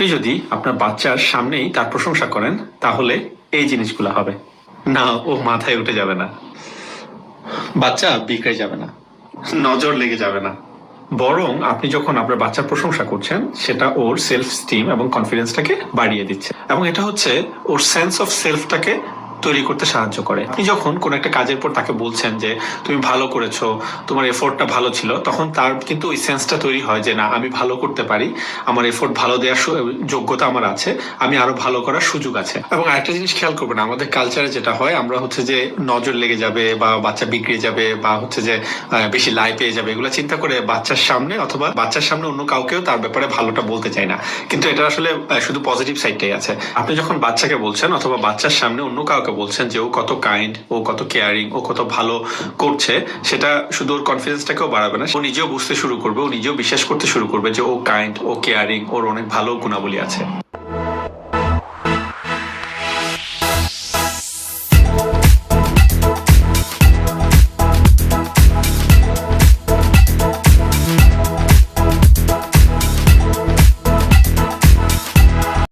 আপনি যদি আপনার বাচ্চার সামনেই তার প্রশংসা করেন, তাহলে এই জিনিসগুলো হবে। না, ও মাথায় উঠে যাবে না। বাচ্চা বিগড়ে যাবে না। নজর লেগে যাবে না। বরং আপনি যখন আপনার বাচ্চার প্রশংসা করছেন, সেটা ওর সেলফ স্টিম এবং কনফিডেন্সটাকে বাড়িয়ে দিচ্ছে। এবং এটা হচ্ছে ওর সেন্স অফ সেলফটাকে তৈরি করতে সাহায্য করে। আপনি যখন কোন একটা কাজের পর তাকে বলছেন যে, তুমি ভালো করেছ, তোমার এফোর্টটা ভালো ছিল, তখন তার কিন্তু ওই সেন্সটা তৈরি হয় যে, না, আমি ভালো করতে পারি। আমার এফোর্ট ভালো দেওয়ার যোগ্যতা আমার আছে। আমি আরও ভালো করার সুযোগ আছে। এবং আরেকটা জিনিস খেয়াল করবেন, আমাদের কালচারে যেটা হয়, আমরা হচ্ছে যে নজর লেগে যাবে বা বাচ্চা বিগড়ে যাবে বা হচ্ছে যে বেশি লাই পেয়ে যাবে, এগুলো চিন্তা করে বাচ্চার সামনে অথবা বাচ্চার সামনে অন্য কাউকেও তার ব্যাপারে ভালোটা বলতে চাই না। কিন্তু এটা আসলে শুধু পজিটিভ সাইডটাই আছে। আপনি যখন বাচ্চাকে বলছেন অথবা বাচ্চার সামনে অন্য কাউকে বলছেন যে ও কত কাইন্ড ও কত কেয়ারিং ও কত ভালো করছে, সেটা শুধু ওর কনফিডেন্সটাকেও বাড়াবে না। ও নিজেও বুঝতে শুরু করবে, ও নিজেও বিশ্বাস করতে শুরু করবে যে ও কাইন্ড ও কেয়ারিং ওর অনেক ভালো গুণাবলী আছে।